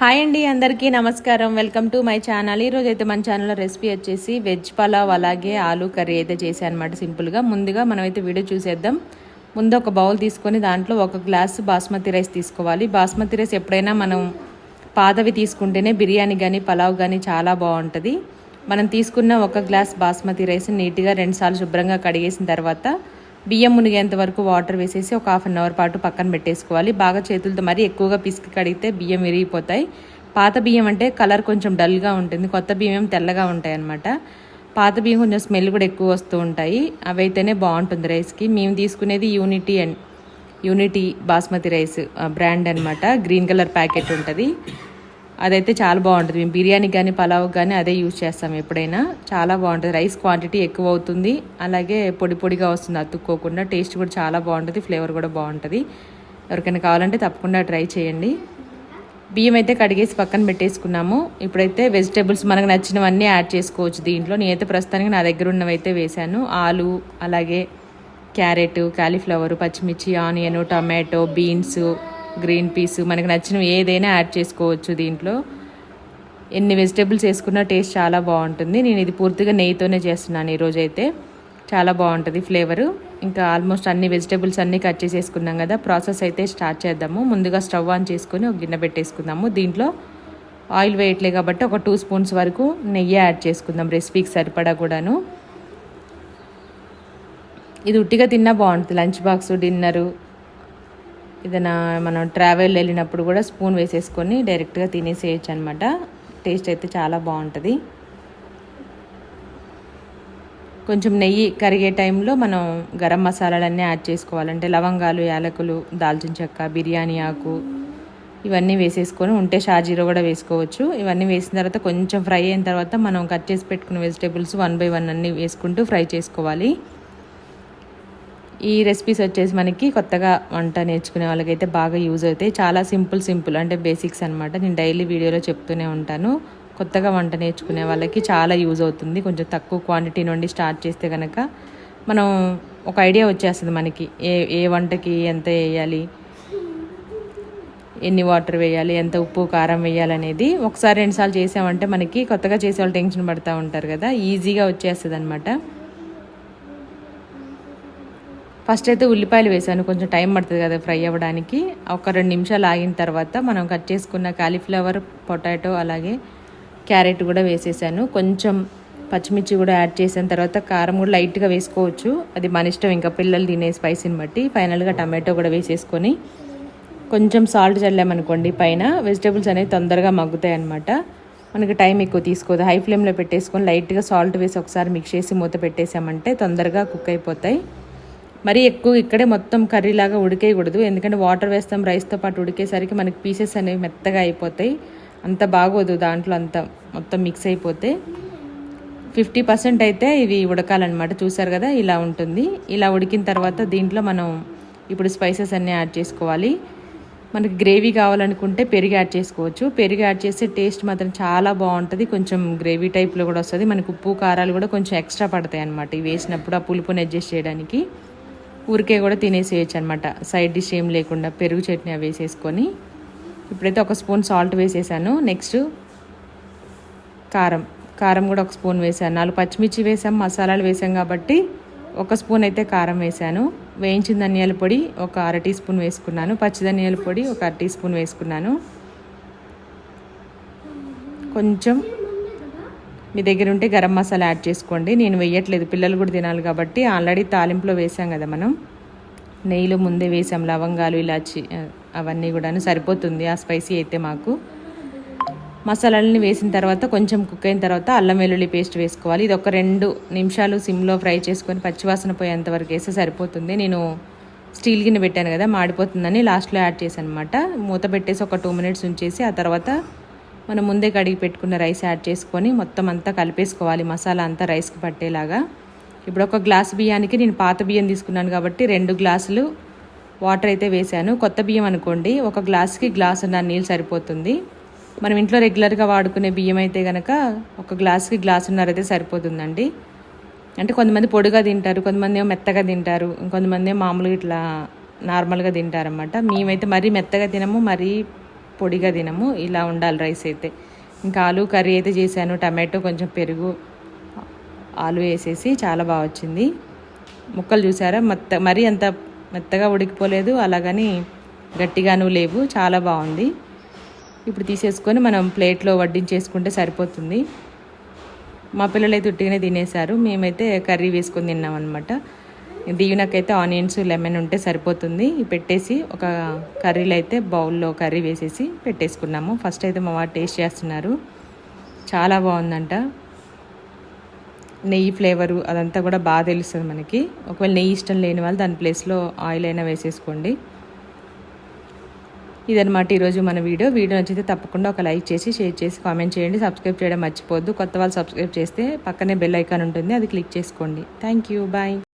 Hi అండి అందరికీ నమస్కారం. Welcome to my channel. ఈరోజు అయితే మన ఛానల్లో రెసిపీ వచ్చేసి వెజ్ పలావ్ అలాగే ఆలూ కర్రీ అయితే చేశాను అనమాట సింపుల్గా ముందుగా మనమైతే వీడియో చూసేద్దాం. ముందు ఒక బౌల్ తీసుకొని దాంట్లో ఒక గ్లాసు బాస్మతి రైస్ తీసుకోవాలి. బాస్మతి రైస్ ఎప్పుడైనా మనం పాతవి తీసుకుంటేనే బిర్యానీ కానీ పలావ్ కానీ చాలా బాగుంటుంది. మనం తీసుకున్న ఒక గ్లాస్ బాస్మతి రైస్ నీట్గా రెండుసార్లు శుభ్రంగా కడిగేసిన తర్వాత బియ్యం మునిగేంత వరకు వాటర్ వేసేసి ఒక హాఫ్ అన్ అవర్ పాటు పక్కన పెట్టేసుకోవాలి. బాగా చేతులతో మరీ ఎక్కువగా పిసికి కడిగితే బియ్యం విరిగిపోతాయి. పాత బియ్యం అంటే కలర్ కొంచెం డల్గా ఉంటుంది. కొత్త బియ్యం తెల్లగా ఉంటాయి అన్నమాట పాత బియ్యం కొంచెం స్మెల్ కూడా ఎక్కువ వస్తూ ఉంటాయి. అవి అయితేనే బాగుంటుంది రైస్కి. మేము తీసుకునేది Unity and Unity basmati rice brand అనమాట గ్రీన్ కలర్ ప్యాకెట్ ఉంటుంది. అదైతే చాలా బాగుంటుంది. మేము బిర్యానీ కానీ పలావ్ కానీ అదే యూజ్ చేస్తాం ఎప్పుడైనా. చాలా బాగుంటుంది. రైస్ క్వాంటిటీ ఎక్కువ అవుతుంది అలాగే పొడి పొడిగా వస్తుంది. అతుక్కోకుండా టేస్ట్ కూడా చాలా బాగుంటుంది. ఫ్లేవర్ కూడా బాగుంటుంది. ఎవరికైనా కావాలంటే తప్పకుండా ట్రై చేయండి. బియ్యం అయితే కడిగేసి పక్కన పెట్టేసుకున్నాము. ఇప్పుడైతే వెజిటేబుల్స్ మనకు నచ్చినవన్నీ యాడ్ చేసుకోవచ్చు దీంట్లో. నేనైతే ప్రస్తుతానికి నా దగ్గర ఉన్నవైతే వేశాను. ఆలు అలాగే క్యారెట్ కాలీఫ్లవర్ పచ్చిమిర్చి onion tomato beans green peas మనకు నచ్చినవి ఏదైనా యాడ్ చేసుకోవచ్చు దీంట్లో. ఎన్ని వెజిటేబుల్స్ వేసుకున్నా టేస్ట్ చాలా బాగుంటుంది. నేను ఇది పూర్తిగా నెయ్యితోనే చేస్తున్నాను ఈరోజు అయితే చాలా బాగుంటుంది ఫ్లేవరు. ఇంకా ఆల్మోస్ట్ అన్ని వెజిటేబుల్స్ అన్నీ కట్ చేసేసుకున్నాం కదా ప్రాసెస్ అయితే స్టార్ట్ చేద్దాము. ముందుగా స్టవ్ ఆన్ చేసుకుని ఒక గిన్నె పెట్టేసుకుందాము. దీంట్లో ఆయిల్ వేయట్లే కాబట్టి ఒక టూ స్పూన్స్ వరకు నెయ్యి యాడ్ చేసుకుందాం రెసిపీకి సరిపడా కూడాను. ఇది ఉట్టిగా తిన్నా బాగుంటుంది. లంచ్ బాక్స్ డిన్నరు ఏదైనా మనం ట్రావెల్ వెళ్ళినప్పుడు కూడా స్పూన్ వేసేసుకొని డైరెక్ట్గా తినేసేయచ్చు అనమాట టేస్ట్ అయితే చాలా బాగుంటుంది. కొంచెం నెయ్యి కరిగే టైంలో మనం గరం మసాలాలన్నీ యాడ్ చేసుకోవాలంటే లవంగాలు యాలకులు దాల్చిన చెక్క బిర్యానీ ఆకు ఇవన్నీ వేసేసుకొని ఉంటే షాజీరో కూడా వేసుకోవచ్చు. ఇవన్నీ వేసిన తర్వాత కొంచెం ఫ్రై అయిన తర్వాత మనం కట్ చేసి పెట్టుకున్న వెజిటేబుల్స్ వన్ బై వన్ అన్నీ వేసుకుంటూ ఫ్రై చేసుకోవాలి. ఈ రెసిపీస్ వచ్చేసి మనకి కొత్తగా వంట నేర్చుకునే వాళ్ళకైతే బాగా యూజ్ అవుతాయి. చాలా సింపుల్ సింపుల్ అంటే బేసిక్స్ అనమాట నేను డైలీ వీడియోలో చెప్తూనే ఉంటాను. కొత్తగా వంట నేర్చుకునే వాళ్ళకి చాలా యూజ్ అవుతుంది. కొంచెం తక్కువ క్వాంటిటీ నుండి స్టార్ట్ చేస్తే కనుక మనం ఒక ఐడియా వచ్చేస్తుంది మనకి. ఏ ఏ వంటకి ఎంత వేయాలి? ఎన్ని వాటర్ వేయాలి? ఎంత ఉప్పు కారం వేయాలనేది ఒకసారి రెండుసార్లు చేసామంటే మనకి కొత్తగా చేసే వాళ్ళు టెన్షన్ పడుతూ ఉంటారు కదా. ఈజీగా వచ్చేస్తుంది అనమాట ఫస్ట్ అయితే ఉల్లిపాయలు వేసాను. కొంచెం టైం పడుతుంది కదా ఫ్రై అవ్వడానికి. ఒక రెండు నిమిషాలు ఆగిన తర్వాత మనం కట్ చేసుకున్న కాలీఫ్లవర్ పొటాటో అలాగే క్యారెట్ కూడా వేసేసాను. కొంచెం పచ్చిమిర్చి కూడా యాడ్ చేసిన తర్వాత కారం కూడా లైట్గా వేసుకోవచ్చు. అది మన ఇష్టం. ఇంకా పిల్లలు తినే స్పైసీని బట్టి ఫైనల్గా టమాటో కూడా వేసేసుకొని కొంచెం సాల్ట్ చల్లామనుకోండి. పైన వెజిటేబుల్స్ అనేవి తొందరగా మగ్గుతాయి అనమాట మనకి టైం ఎక్కువ తీసుకోదు. హై ఫ్లేమ్లో పెట్టేసుకొని లైట్గా సాల్ట్ వేసి ఒకసారి మిక్స్ చేసి మూత పెట్టేసామంటే తొందరగా కుక్ అయిపోతాయి. మరీ ఎక్కువ ఇక్కడే మొత్తం కర్రీలాగా ఉడికేయకూడదు. ఎందుకంటే వాటర్ వేస్తాం రైస్తో పాటు ఉడికేసరికి మనకి పీసెస్ అనేవి మెత్తగా అయిపోతాయి. అంత బాగోదు దాంట్లో అంత మొత్తం మిక్స్ అయిపోతే. ఫిఫ్టీ పర్సెంట్ అయితే ఇవి ఉడకాలన్నమాట. చూసారు కదా ఇలా ఉంటుంది. ఇలా ఉడికిన తర్వాత దీంట్లో మనం ఇప్పుడు స్పైసెస్ అన్నీ యాడ్ చేసుకోవాలి. మనకి గ్రేవీ కావాలనుకుంటే పెరుగు యాడ్ చేసుకోవచ్చు. పెరుగు యాడ్ చేస్తే టేస్ట్ మాత్రం చాలా బాగుంటుంది. కొంచెం గ్రేవీ టైప్లో కూడా వస్తుంది. మనకు ఉప్పు కారాలు కూడా కొంచెం ఎక్స్ట్రా పడతాయి అనమాట ఇవి వేసినప్పుడు ఆ పులుపుని అడ్జస్ట్ చేయడానికి. ఊరికే కూడా తినేసేయచ్చు అనమాట సైడ్ డిష్ ఏం లేకుండా పెరుగు చట్నీ అవి వేసేసుకొని ఇప్పుడైతే ఒక స్పూన్ సాల్ట్ వేసేసాను. నెక్స్ట్ కారం. కారం కూడా ఒక స్పూన్ వేసాను. నాలుగు పచ్చిమిర్చి వేసాం మసాలాలు వేసాం కాబట్టి ఒక స్పూన్ అయితే కారం వేసాను. వేయించిన ధనియాల పొడి ఒక అర టీ స్పూన్ వేసుకున్నాను. పచ్చి ధనియాల పొడి ఒక అర టీ స్పూన్ వేసుకున్నాను. కొంచెం మీ దగ్గర ఉంటే గరం మసాలా యాడ్ చేసుకోండి. నేను వేయట్లేదు. పిల్లలు కూడా తినాలి కాబట్టి ఆల్రెడీ తాలింపులో వేసాం కదా మనం. నెయ్యిలో ముందే వేసాం. లవంగాలు ఇలాచి అవన్నీ కూడాను సరిపోతుంది. ఆ స్పైసీ అయితే మాకు. మసాలాలని వేసిన తర్వాత కొంచెం కుక్ అయిన తర్వాత అల్లం వెల్లుల్లి పేస్ట్ వేసుకోవాలి. ఇది ఒక రెండు నిమిషాలు సిమ్లో ఫ్రై చేసుకొని పచ్చివాసన పోయేంత వరకు వేస్తే సరిపోతుంది. నేను స్టీల్ గిన్నె పెట్టాను కదా మాడిపోతుందని లాస్ట్లో యాడ్ చేశాను అనమాట మూత పెట్టేసి ఒక టూ మినిట్స్ ఉంచేసి ఆ తర్వాత మనం ముందే కడిగి పెట్టుకున్న రైస్ యాడ్ చేసుకొని మొత్తం అంతా కలిపేసుకోవాలి. మసాలా అంతా రైస్కి పట్టేలాగా. ఇప్పుడు ఒక గ్లాస్ బియ్యానికి నేను పాత బియ్యం తీసుకున్నాను కాబట్టి రెండు గ్లాసులు వాటర్ అయితే వేసాను కొత్త బియ్యం అనుకోండి ఒక గ్లాస్కి గ్లాస్ ఉన్న నీళ్ళు సరిపోతుంది. మనం ఇంట్లో రెగ్యులర్గా వాడుకునే బియ్యం అయితే కనుక ఒక గ్లాస్కి గ్లాసున్నర అయితే సరిపోతుందండి. అంటే కొంతమంది పొడిగా తింటారు కొంతమంది ఏమో మెత్తగా తింటారు ఇంకొంతమంది ఏమో మామూలుగా ఇట్లా నార్మల్గా తింటారనమాట మేమైతే మరీ మెత్తగా తినము మరీ పొడిగా తినము ఇలా ఉండాలి రైస్ అయితే. ఇంకా ఆలు కర్రీ అయితే చేశాను టమాటో కొంచెం పెరుగు ఆలు వేసేసి చాలా బాగా వచ్చింది. ముక్కలు చూసారా? మెత్త మరీ అంత మెత్తగా ఉడికిపోలేదు అలాగని గట్టిగాను లేవు చాలా బాగుంది. ఇప్పుడు తీసేసుకొని మనం ప్లేట్లో వడ్డించేసుకుంటే సరిపోతుంది. మా పిల్లలైతే ఉట్టిగానే తినేశారు మేమైతే కర్రీ వేసుకొని తిన్నాం అనమాట దీవెనకైతే ఆనియన్స్ లెమన్ ఉంటే సరిపోతుంది. పెట్టేసి ఒక కర్రీలో అయితే బౌల్లో కర్రీ వేసేసి పెట్టేసుకున్నాము. ఫస్ట్ అయితే మా వారు టేస్ట్ చేస్తున్నారు. చాలా బాగుందంట. నెయ్యి ఫ్లేవరు అదంతా కూడా బాగా తెలుస్తుంది మనకి. ఒకవేళ నెయ్యి ఇష్టం లేని వాళ్ళు దాని ప్లేస్లో ఆయిల్ అయినా వేసేసుకోండి. ఇదనమాట ఈరోజు మన వీడియో. వీడియో నచ్చితే తప్పకుండా ఒక లైక్ చేసి షేర్ చేసి కామెంట్ చేయండి. సబ్స్క్రైబ్ చేయడం మర్చిపోద్దు కొత్త వాళ్ళు సబ్స్క్రైబ్ చేస్తే పక్కనే బెల్ ఐకాన్ ఉంటుంది. అది క్లిక్ చేసుకోండి. Thank you. బాయ్.